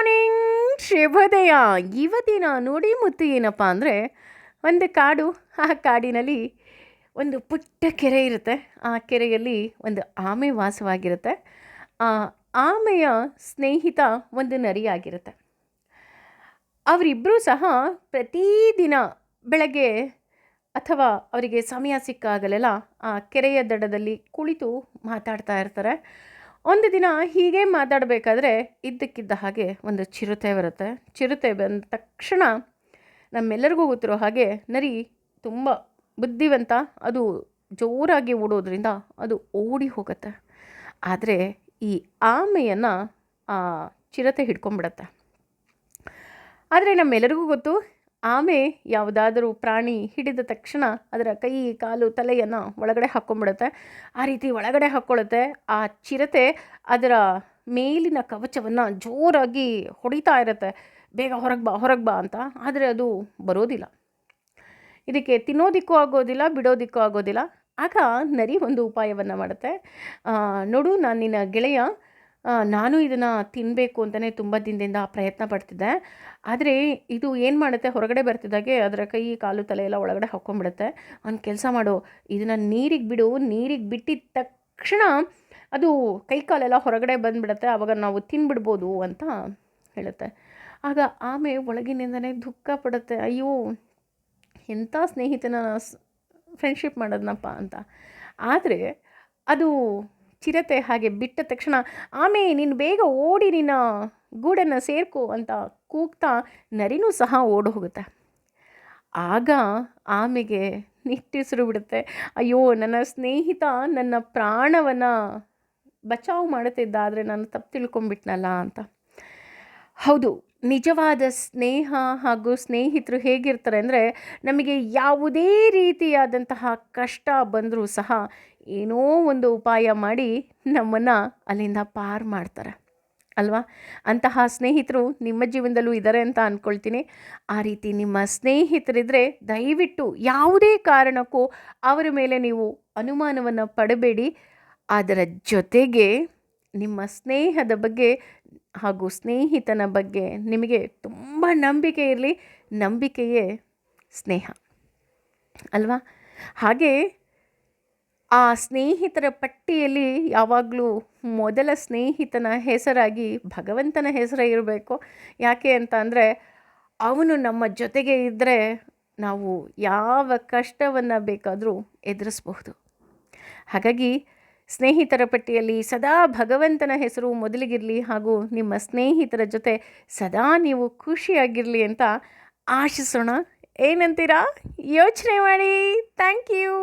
Morning ಶುಭೋದಯ ಇವತ್ತಿನ ನುಡಿ ಮುತ್ತು ಏನಪ್ಪ ಅಂದರೆ, ಒಂದು ಕಾಡು, ಆ ಕಾಡಿನಲ್ಲಿ ಒಂದು ಪುಟ್ಟ ಕೆರೆ ಇರುತ್ತೆ. ಆ ಕೆರೆಯಲ್ಲಿ ಒಂದು ಆಮೆ ವಾಸವಾಗಿರುತ್ತೆ. ಆ ಆಮೆಯ ಸ್ನೇಹಿತ ಒಂದು ನರಿಯಾಗಿರುತ್ತೆ. ಅವರಿಬ್ಬರೂ ಸಹ ಪ್ರತಿದಿನ ಬೆಳಗ್ಗೆ ಅಥವಾ ಅವರಿಗೆ ಸಮಯ ಸಿಕ್ಕಾಗಲೆಲ್ಲ ಆ ಕೆರೆಯ ದಡದಲ್ಲಿ ಕುಳಿತು ಮಾತಾಡ್ತಾ ಇರ್ತಾರೆ. ಒಂದು ದಿನ ಹೀಗೆ ಮಾತಾಡಬೇಕಾದ್ರೆ ಇದ್ದಕ್ಕಿದ್ದ ಹಾಗೆ ಒಂದು ಚಿರತೆ ಬರುತ್ತೆ. ಚಿರತೆ ಬಂದ ತಕ್ಷಣ ನಮ್ಮೆಲ್ಲರಿಗೂ ಗೊತ್ತಿರೋ ಹಾಗೆ ನರಿ ತುಂಬ ಬುದ್ಧಿವಂತ, ಅದು ಜೋರಾಗಿ ಓಡೋದ್ರಿಂದ ಅದು ಓಡಿ ಹೋಗುತ್ತೆ. ಆದರೆ ಈ ಆಮೆಯನ್ನು ಆ ಚಿರತೆ ಹಿಡ್ಕೊಂಬಿಡತ್ತೆ ಆದರೆ ನಮ್ಮೆಲ್ಲರಿಗೂ ಗೊತ್ತು ಆಮೆ ಯಾವುದಾದರೂ ಪ್ರಾಣಿ ಹಿಡಿದ ತಕ್ಷಣ ಅದರ ಕೈ, ಕಾಲು, ತಲೆಯನ್ನು ಒಳಗಡೆ ಹಾಕ್ಕೊಂಬಿಡುತ್ತೆ. ಆ ರೀತಿ ಒಳಗಡೆ ಹಾಕ್ಕೊಳ್ಳುತ್ತೆ. ಆ ಚಿರತೆ ಅದರ ಮೇಲಿನ ಕವಚವನ್ನು ಜೋರಾಗಿ ಹೊಡಿತಾ ಇರುತ್ತೆ. ಬೇಗ ಹೊರಗೆ ಬಾ ಹೊರಗೆ ಬಾ ಅಂತ. ಆದರೆ ಅದು ಬರೋದಿಲ್ಲ. ಇದಕ್ಕೆ ತಿನ್ನೋದಿಕ್ಕೂ ಆಗೋದಿಲ್ಲ, ಬಿಡೋದಿಕ್ಕೂ ಆಗೋದಿಲ್ಲ. ಆಗ ನರಿ ಒಂದು ಉಪಾಯವನ್ನು ಮಾಡುತ್ತೆ. ನೋಡು ನಾನು ನಿನ್ನ ಗೆಳೆಯ. ನಾನು ಇದನ್ನು ತಿನ್ನಬೇಕು ಅಂತಲೇ ತುಂಬ ದಿನದಿಂದ ಪ್ರಯತ್ನ ಪಡ್ತಿದ್ದೆ. ಆದರೆ ಇದು ಏನು ಮಾಡುತ್ತೆ? ಹೊರಗಡೆ ಬರ್ತಿದ್ದಾಗೆ ಅದರ ಕೈ, ಕಾಲು, ತಲೆ ಎಲ್ಲ ಒಳಗಡೆ ಹಾಕ್ಕೊಂಬಿಡುತ್ತೆ ಅವ್ನು ಕೆಲಸ ಮಾಡು, ಇದನ್ನು ನೀರಿಗೆ ಬಿಡು, ನೀರಿಗೆ ಬಿಟ್ಟಿದ ತಕ್ಷಣ ಅದು ಕೈ ಕಾಲೆಲ್ಲ ಹೊರಗಡೆ ಬಂದುಬಿಡುತ್ತೆ ಆವಾಗ ನಾವು ತಿನ್ಬಿಡ್ಬೋದು ಅಂತ ಹೇಳುತ್ತೆ. ಆಗ ಆಮೆ ಒಳಗಿನಿಂದನೇ ದುಃಖ ಪಡುತ್ತೆ. ಅಯ್ಯೋ, ಎಂಥ ಸ್ನೇಹಿತನ ಫ್ರೆಂಡ್ಶಿಪ್ ಮಾಡೋದನಪ್ಪ ಅಂತ. ಆದರೆ ಅದು ಚಿರತೆ ಹಾಗೆ ಬಿಟ್ಟ ತಕ್ಷಣ, ಆಮೆ, ನೀನು ಬೇಗ ಓಡಿ ನಿನ್ನ ಗೂಡನ್ನು ಸೇರ್ಕೋ ಅಂತ ಕೂಗ್ತಾ ನರಿನೂ ಸಹ ಓಡಿ ಹೋಗುತ್ತೆ ಆಗ ಆಮೆಗೆ ನಿಟ್ಟುಸಿರು ಬಿಡುತ್ತೆ. ಅಯ್ಯೋ, ನನ್ನ ಸ್ನೇಹಿತ ನನ್ನ ಪ್ರಾಣವನ್ನು ಬಚಾವ್ ಮಾಡುತ್ತಿದ್ದ ಆದರೆ ನಾನು ತಪ್ಪು ತಿಳ್ಕೊಂಬಿಟ್ನಲ್ಲ ಅಂತ. ಹೌದು ನಿಜವಾದ ಸ್ನೇಹ ಹಾಗೂ ಸ್ನೇಹಿತರು ಹೇಗಿರ್ತಾರೆ ಅಂದರೆ ನಮಗೆ ಯಾವುದೇ ರೀತಿಯಾದಂತಹ ಕಷ್ಟ ಬಂದರೂ ಸಹ ಏನೋ ಒಂದು ಉಪಾಯ ಮಾಡಿ ನಮ್ಮನ್ನು ಅಲ್ಲಿಂದ ಪಾರ್ ಮಾಡ್ತಾರೆ. ಅಲ್ವಾ? ಅಂತಹ ಸ್ನೇಹಿತರು ನಿಮ್ಮ ಜೀವನದಲ್ಲೂ ಇದ್ದಾರೆ ಅಂತ ಅಂದ್ಕೊಳ್ತೀನಿ ಆ ರೀತಿ ನಿಮ್ಮ ಸ್ನೇಹಿತರಿದ್ದರೆ ದಯವಿಟ್ಟು ಯಾವುದೇ ಕಾರಣಕ್ಕೂ ಅವರ ಮೇಲೆ ನೀವು ಅನುಮಾನವನ್ನು ಪಡಬೇಡಿ. ಅದರ ಜೊತೆಗೆ ನಿಮ್ಮ ಸ್ನೇಹದ ಬಗ್ಗೆ ಹಾಗೂ ಸ್ನೇಹಿತನ ಬಗ್ಗೆ ನಿಮಗೆ ತುಂಬ ನಂಬಿಕೆ ಇರಲಿ, ನಂಬಿಕೆಯೇ ಸ್ನೇಹ. ಅಲ್ವಾ? ಹಾಗೆ ಆ ಸ್ನೇಹಿತರ ಪಟ್ಟಿಯಲ್ಲಿ ಯಾವಾಗಲೂ ಮೊದಲ ಸ್ನೇಹಿತನ ಹೆಸರಾಗಿ ಭಗವಂತನ ಹೆಸರೇ ಇರಬೇಕು. ಯಾಕೆ ಅಂತ ಅಂದರೆ, ಅವನು ನಮ್ಮ ಜೊತೆಗೆ ಇದ್ದರೆ ನಾವು ಯಾವ ಕಷ್ಟವನ್ನು ಬೇಕಾದರೂ ಎದುರಿಸಬಹುದು. ಹಾಗಾಗಿ ಸ್ನೇಹಿತರ ಪಟ್ಟಿಯಲ್ಲಿ ಸದಾ ಭಗವಂತನ ಹೆಸರು ಮೊದಲಿಗಿರಲಿ ಹಾಗೂ ನಿಮ್ಮ ಸ್ನೇಹಿತರ ಜೊತೆ ಸದಾ ನೀವು ಖುಷಿಯಾಗಿರಲಿ ಅಂತ ಆಶಿಸೋಣ. ಏನಂತೀರಾ? ಯೋಚನೆ ಮಾಡಿ. Thank you.